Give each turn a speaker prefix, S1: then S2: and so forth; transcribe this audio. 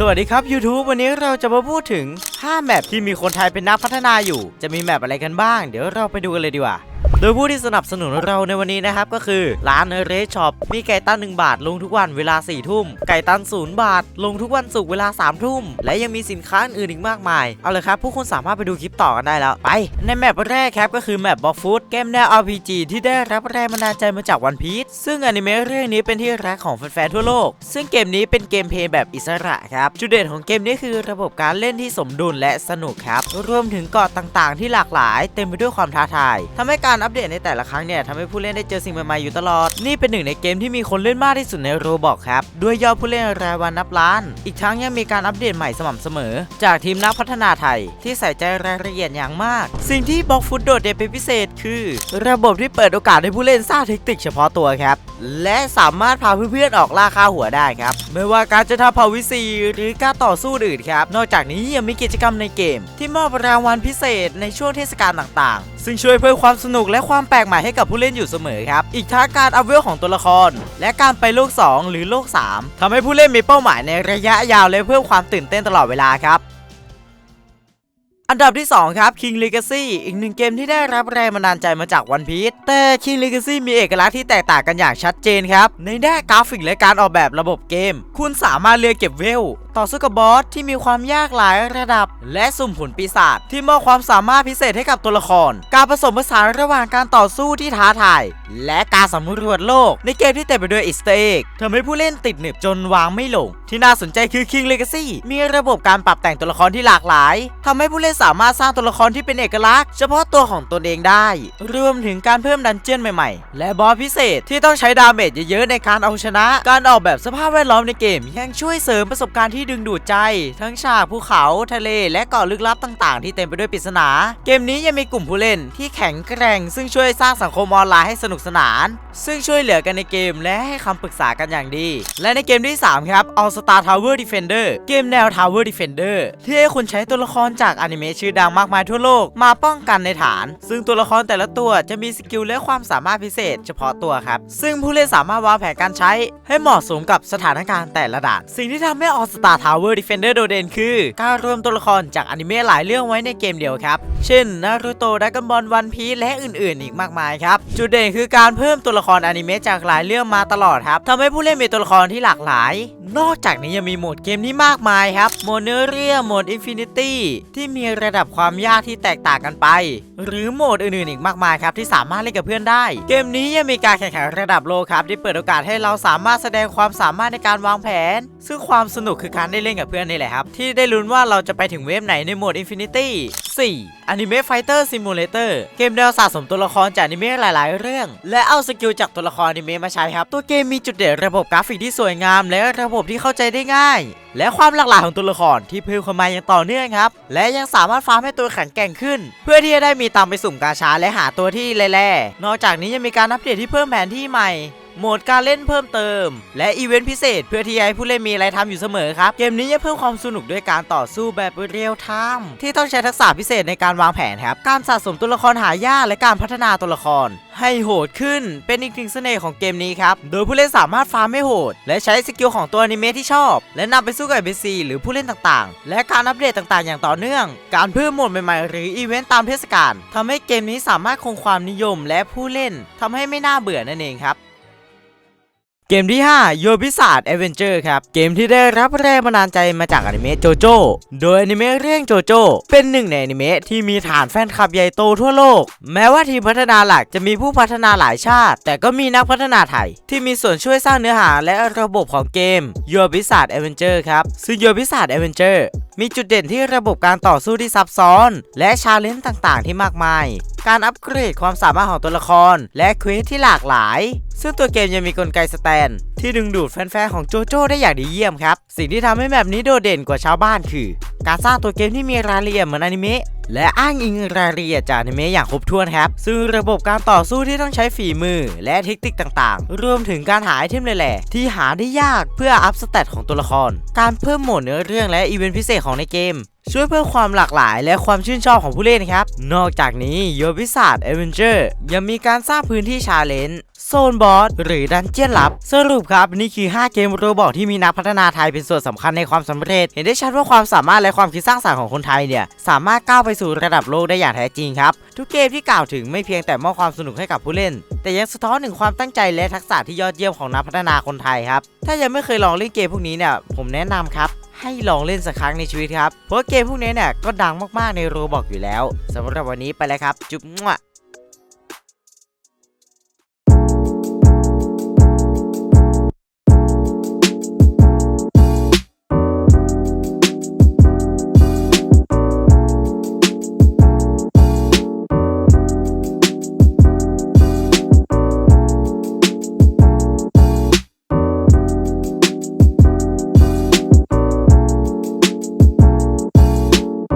S1: สวัสดีครับ YouTube วันนี้เราจะมาพูดถึง 5 แมปที่มีคนไทยเป็นนักพัฒนาอยู่ จะมีแมปอะไรกันบ้าง เดี๋ยวเราไปดูกันเลยดีกว่า โดยผู้ที่สนับสนุนเราในวันนี้นะครับก็คือร้านเรสช็อปมีไก่ตั้น1บาทลงทุกวันเวลา4ทุ่ม ไก่ตั้น0บาท ลงทุกวันศุกร์เวลา3ทุ่ม และยังมีสินค้าอื่นอีกมากมาย เอาเลยครับผู้คนสามารถไปดูคลิปต่อกันได้แล้ว ไป ในแมปแรกครับก็คือแมปบอฟฟูดเกมแนว RPG ที่ได้รับแรงบันดาลใจมาจากวันพีซซึ่งอนิเมะเรื่องนี้เป็นที่รักของแฟนๆทั่วโลก ซึ่งเกมนี้เป็นเกมเพลย์แบบอิสระครับจุดเด่นของเกมนี้คือระบบการเล่นที่สมดุลและสนุกครับรวมถึงเกาะต่างๆ ที่หลากหลาย เต็มไปด้วยความท้าทายทำให้การอัปเดตในแต่ละครั้งเนี่ยทำให้ผู้เล่นได้เจอสิ่งใหม่ๆอยู่ตลอด นี่เป็นหนึ่งในเกมที่มีคนเล่นมากที่สุดในโรบอกครับ ด้วยยอดผู้เล่นรายวันนับล้าน อีกทั้งยังมีการอัปเดตใหม่สม่ำเสมอ จากทีมนักพัฒนาไทยที่ใส่ใจรายละเอียดอย่างมาก สิ่งที่บล็อกฟุตโดดเด่นเป็นพิเศษคือ ระบบที่เปิดโอกาสให้ผู้เล่นสร้างเทคนิคเฉพาะตัวครับ และสามารถพาเพื่อนๆออกล่าค่าหัวได้ครับ ไม่ว่าการจะทำเผ่าวิสีหรือการต่อสู้อื่นครับ นอกจากนี้ยังมีกิจกรรมในเกม ที่มอบรางวัลพิเศษในช่วงเทศกาลต่างๆ ซึ่งช่วยเพิ่มความสนุกและและความแปลกใหม่ให้กับผู้เล่นอยู่เสมอครับ อีกทั้งการอัพเวลของตัวละคร และการไปโลก 2 หรือโลก 3ทำให้ผู้เล่นมีเป้าหมายในระยะยาวและเพิ่มความตื่นเต้นตลอดเวลาครับอันดับที่ 2 ครับ King Legacy อีกหนึ่งเกมที่ได้รับแรงบันดาลใจมาจาก One Piece แต่ King Legacy มีเอกลักษณ์ที่แตกต่างกันอย่างชัดเจนครับ ในด้านกราฟิกและการออกแบบระบบเกม คุณสามารถเลือกเก็บเวล ต่อสู้กับบอสที่มีความยากหลายระดับ และสุ่มผลปีศาจที่มอบความสามารถพิเศษให้กับตัวละคร การผสมผสานระหว่างการต่อสู้ที่ท้าทาย และการสำรวจโลกในเกมที่เต็มไปด้วยอิสเตอร์เอ็กทำให้ผู้เล่นติดหนึบจนวางไม่ลง ที่น่าสนใจคือ King Legacy มีระบบการปรับแต่งตัวละครที่หลากหลายทำให้ผู้เล่นสามารถสร้างตัวละครที่เป็นเอกลักษณ์เฉพาะตัวของตนเองได้ รวมถึงการเพิ่มดันเจี้ยนใหม่ๆ และบอสพิเศษที่ต้องใช้ดาเมจเยอะๆในการเอาชนะ การออกแบบสภาพแวดล้อมในเกมยังช่วยเสริมประสบการณ์ที่ดึงดูดใจ ทั้งฉากภูเขาทะเลและเกาะลึกลับต่าง ๆ ที่เต็มไปด้วยปริศนา เกมนี้ยังมีกลุ่มผู้เล่นที่แข็งแกร่ง ซึ่งช่วยสร้างสังคมออนไลน์ให้สนุกสนาน ซึ่งช่วยเหลือกันในเกมและให้คำปรึกษากันอย่างดี และในเกมที่ 3 ครับ All Star Tower Defender เกมแนว Tower Defender ที่ให้คุณใช้ตัวละครจากอนิเมะชื่อดังมากมายทั่วโลกมาป้องกันในฐาน ซึ่งตัวละครแต่ละตัวจะมีสกิลและความสามารถพิเศษ เฉพาะตัวครับ ซึ่งผู้เล่นสามารถวางแผนการใช้ ให้เหมาะสมกับสถานการณ์แต่ละด่าน สิ่งที่ทำให้ All Star Tower Defender โดดเด่นคือ การรวมตัวละครจากอนิเมะหลายเรื่องไว้ในเกมเดียวครับ เช่นนารูโตดากอนบอลวันพีและอื่นๆ อีกมากมายครับ จุดเด่นคือการเพิ่มตัวละครอนิเมะจากหลายเรื่องมาตลอดครับทำให้ผู้เล่นมีตัวละครที่หลากหลาย นอกจากนี้ยังมีโหมดเกมที่มากมายครับโหมดเนื้อเรื่องโหมดอินฟินิตี้ที่มีระดับความยากที่แตกต่างกันไป หรือโหมดอื่นๆ อีกมากมายครับที่สามารถเล่นกับเพื่อนได้ เกมนี้ยังมีการแข่งขันระดับโลกครับที่เปิดโอกาสให้เราสามารถแสดงความสามารถในการวางแผน ซึ่งความสนุกคือการได้เล่นกับเพื่อนนี่แหละครับ ที่ได้ลุ้นว่าเราจะไปถึงเวฟไหนในโหมด Infinity 4 Anime Fighter Simulator เกมแนวสะสมตัวละครจากอนิเมะหลายๆ เรื่อง และเอาสกิลจากตัวละครอนิเมะมาใช้ครับ ตัวเกมมีจุดเด่นระบบกราฟิกที่สวยงาม และระบบที่เข้าใจได้ง่าย และความหลากหลายของตัวละครที่เพิ่มเข้ามาอย่างต่อเนื่องครับ และยังสามารถฟาร์มให้ตัวแข็งแกร่งขึ้น เพื่อที่จะได้มีตังไปสุ่มกาชาและหาตัวที่แร่ๆนอกจากนี้ยังมีการอัปเดตที่เพิ่มแผนที่ใหม่ โหมดการเล่นเพิ่มเติม และอีเวนต์พิเศษ เพื่อที่จะให้ผู้เล่นมีอะไรทำอยู่เสมอครับ เกมนี้จะเพิ่มความสนุกด้วยการต่อสู้แบบเรียลไทม์ที่ต้องใช้ทักษะพิเศษในการวางแผนครับ การสะสมตัวละครหายากและการพัฒนาตัวละคร ให้โหดขึ้นเป็นอีกหนึ่งเสน่ห์ของเกมนี้ครับ โดยผู้เล่นสามารถฟาร์มให้โหด และใช้สกิลของตัวอนิเมะที่ชอบ และนำไปสู้กับ NPC หรือผู้เล่นต่างๆ และการอัปเดตต่างๆ อย่างต่อเนื่อง การเพิ่มโหมดใหม่ๆ หรืออีเวนต์ตามเทศกาลทำให้เกมนี้สามารถคงความนิยมและผู้เล่นทำให้ไม่น่าเบื่อนั่นเองครับ เกมที่5โยบิศาสตร์ a อเวนเจอร์ครับ เกมที่ได้รับแรงบันดาลใจมาจากอนิเมะโจโจโดยอนิเมะเรื่องโจโจเป็นหนึ่งในอนิเมะที่มีฐานแฟนคลับใหญ่โตทั่วโลก แม้ว่าทีมพัฒนาหลักจะมีผู้พัฒนาหลายชาติ แต่ก็มีนักพัฒนาไทย ที่มีส่วนช่วยสร้างเนื้อหาและระบบของเกมโยบิศาสตร์ a อเวนเจอร์ครับ ซึ่งโยบิศาสตร์ a อเวนเจอร์มีจุดเด่นที่ระบบการต่อสู้ที่ซับซ้อน และชาเลนจ์ต่างๆ ที่มากมายการอัปเกรดความสามารถของตัวละคร และเควสที่หลากหลาย ซึ่งตัวเกมยังมีกลไกสแตน ที่ดึงดูดแฟนๆของโจโจ้ได้อย่างดีเยี่ยมครับ สิ่งที่ทำให้แบบนี้โดดเด่นกว่าชาวบ้านคือ การสร้างตัวเกมที่มีรายละเอียดเหมือนอนิเมะ และอ้างอิงรายละเอียดจากอนิเมะอย่างครบถ้วนครับ ซึ่งระบบการต่อสู้ที่ต้องใช้ฝีมือ และเทคนิคต่างๆ รวมถึงการหาไอเทมแหล่ๆที่หาได้ยากเพื่ออัพสเตตของตัวละคร การเพิ่มโหมดเนื้อเรื่องและอีเวนต์พิเศษของในเกมช่วยเพิ่มความหลากหลายและความชื่นชอบของผู้เล่นครับ นอกจากนี้โยบิศาสตร์เอเวนเจอร์ยังมีการสร้างพื้นที่ชาเลนจ์ โซนบอสหรือดันเจียนลับ สรุปครับ นี่คือ 5 เกมโรบอกที่มีนักพัฒนาไทยเป็นส่วนสำคัญในความสำเร็จ เห็นได้ชัดว่าความสามารถและความคิดสร้างสรรค์ของคนไทยเนี่ย สามารถก้าวไปสู่ระดับโลกได้อย่างแท้จริงครับ ทุกเกมที่กล่าวถึงไม่เพียงแต่มอบความสนุกให้กับผู้เล่น แต่ยังสะท้อนถึงความตั้งใจและทักษะที่ยอดเยี่ยมของนักพัฒนาคนไทยครับถ้ายังไม่เคยลองเล่นเกมพวกนี้เนี่ยผมแนะนำครับให้ลองเล่นสักครั้งในชีวิตครับ เพราะเกมพวกนี้เนี่ยก็ดังมากๆในโรบอกอยู่แล้วสำหรับวันนี้ไปแล้วครับ จุ๊บมั่ว